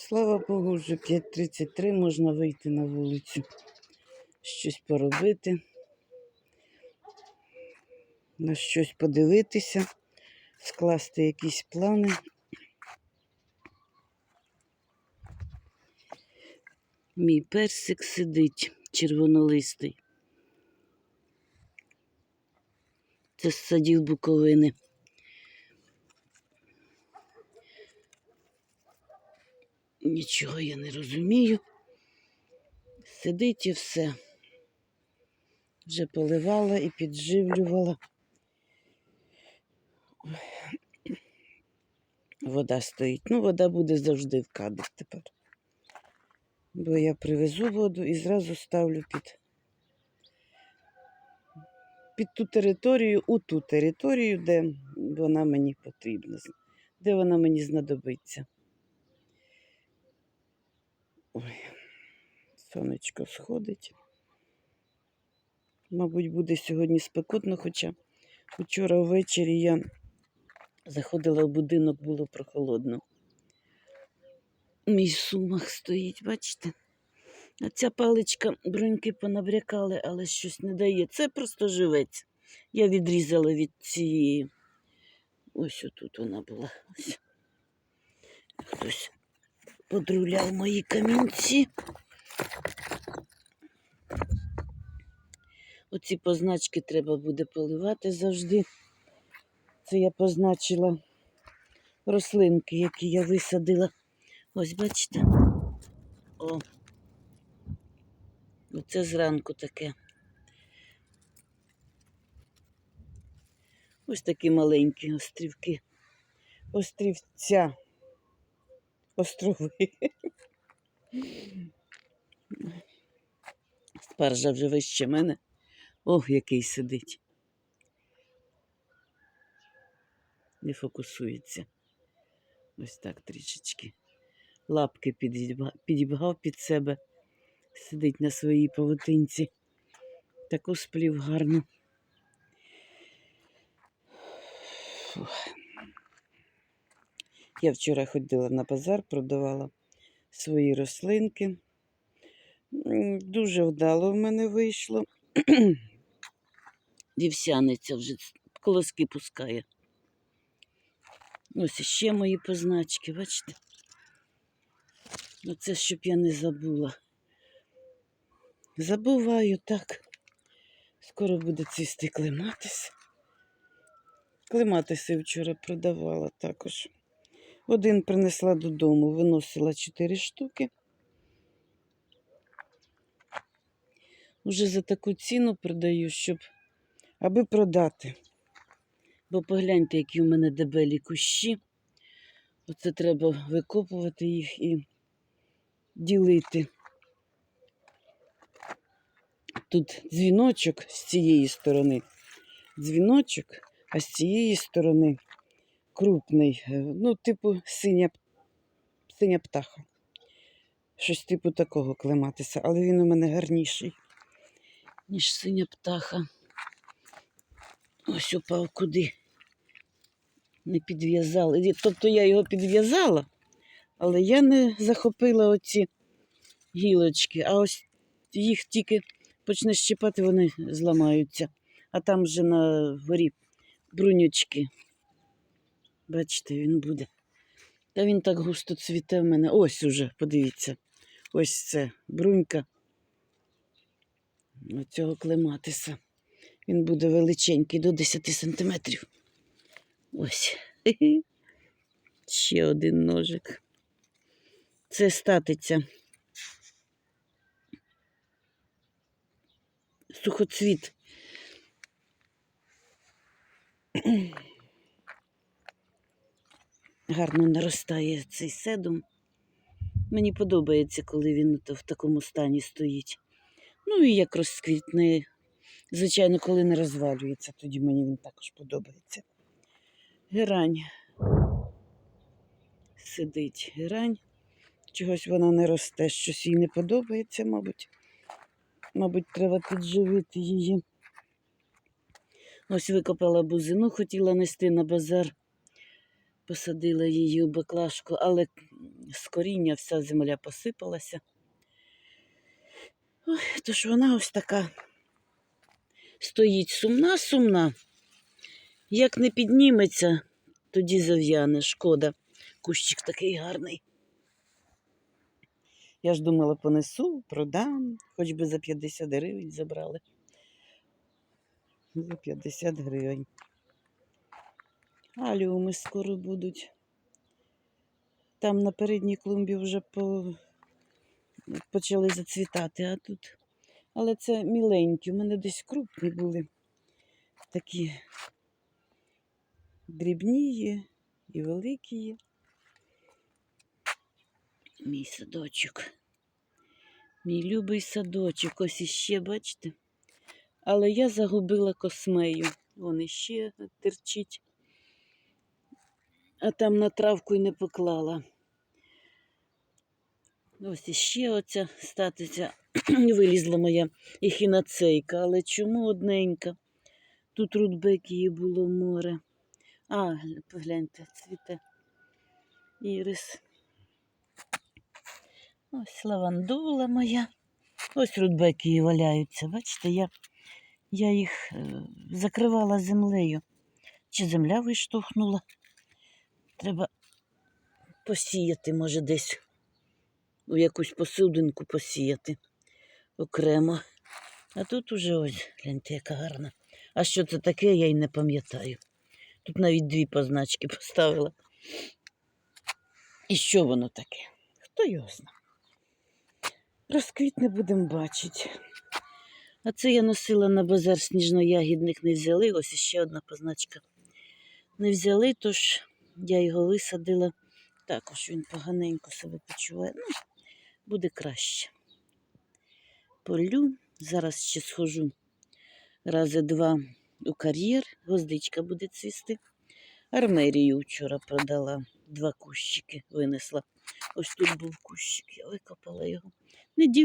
Слава Богу, вже 5.33 можна вийти на вулицю, щось поробити, на щось подивитися, скласти якісь плани. Мій персик сидить червонолистий. Це з садів Буковини. Нічого я не розумію. Сидить і все. Вже поливала і підживлювала. Вода стоїть. Ну, вода буде завжди в кадрі тепер. Бо я привезу воду і зразу ставлю під, під ту територію, у ту територію, де вона мені потрібна, де вона мені знадобиться. Ой, сонечко сходить. Мабуть, буде сьогодні спекотно, хоча вчора ввечері я заходила в будинок, було прохолодно. Мій сумах стоїть, бачите? А ця паличка бруньки понабрякали, але щось не дає. Це просто живець. Я відрізала від цієї. Ось отут вона була. Ось. Хтось подруляв мої камінці. Оці позначки треба буде поливати завжди. Це я позначила рослинки, які я висадила. Ось бачите. О. Оце зранку таке. Ось такі маленькі острівки. Острівця. Острови. Спаржа вже вище мене. Ох, який сидить. Не фокусується. Ось так трішечки. Лапки підібгав під себе. Сидить на своїй павутинці. Таку сплів гарно. Фух. Я вчора ходила на базар, продавала свої рослинки. Дуже вдало в мене вийшло. Вівсяниця вже колоски пускає. Ось іще мої позначки, бачите? Оце, щоб я не забула. Забуваю так. Скоро буде цвісти клематис. Клематиси вчора продавала також. Один принесла додому, виносила 4 штуки. Уже за таку ціну продаю, щоб аби продати. Бо погляньте, які у мене дебелі кущі. Оце треба викопувати їх і ділити. Тут дзвіночок з цієї сторони. Дзвіночок, а з цієї сторони крупний. е, Ну, типу синя, синя птаха. Щось типу такого клематися, але він у мене гарніший, ніж синя птаха. Ось упав куди. Не підв'язали. Ні, Тобто я його підв'язала, але я не захопила оці гілочки, а ось їх тільки почнеш щипати, вони зламаються. А там вже на горі брунючки. Бачите, він буде. Та він так густо цвіте в мене. Ось уже, подивіться. Ось це брунька. Оцього клематиса. Він буде величенький до 10 сантиметрів. Ось. Ще один ножик. Це статиця. Сухоцвіт. Гарно наростає цей седум. Мені подобається, коли він в такому стані стоїть. Ну і як розквітне. Звичайно, коли не розвалюється, тоді мені він також подобається. Герань. Сидить герань. Чогось вона не росте, щось їй не подобається, мабуть. Мабуть, треба підживити її. Ось викопала бузину, хотіла нести на базар. Посадила її у баклажку, але з коріння вся земля посипалася. Ой, тож вона ось така стоїть сумна, сумна. Як не підніметься, тоді зав'яне, шкода. Кущик такий гарний. Я ж думала, понесу, продам, хоч би за 50 гривень забрали. За 50 гривень. Аліуми скоро будуть. Там на передній клумбі вже по... почали зацвітати, а тут. Але це міленькі. У мене десь крупні були. Такі дрібні є і великі є. Мій садочок. Мій любий садочок. Ось іще, бачите? Але я загубила космею. Вон іще терчить. А там на травку й не поклала. Ось іще оця статиця вилізла моя ехінацейка, але чому одненька? Тут рудбекії було море. А, погляньте, цвіте ірис. Ось лавандула моя. Ось рудбекії валяються. Бачите, я, я їх е, закривала землею. Чи земля виштовхнула? Треба посіяти, може, десь у якусь посудинку посіяти окремо. А тут уже ось, гляньте, яка гарна. А що це таке, я й не пам'ятаю. Тут навіть дві позначки поставила. І що воно таке? Хто його знає? Розквітне будемо бачити. А це я носила на базар сніжно-ягідник, не взяли. Ось ще одна позначка. Не взяли, тож я його висадила. Також він поганенько себе почуває. Ну, буде краще. Полю. Зараз ще схожу рази два у кар'єр. Гвоздичка буде цвісти. Армерію вчора продала. Два кущики винесла. Ось тут був кущик, я викопала його.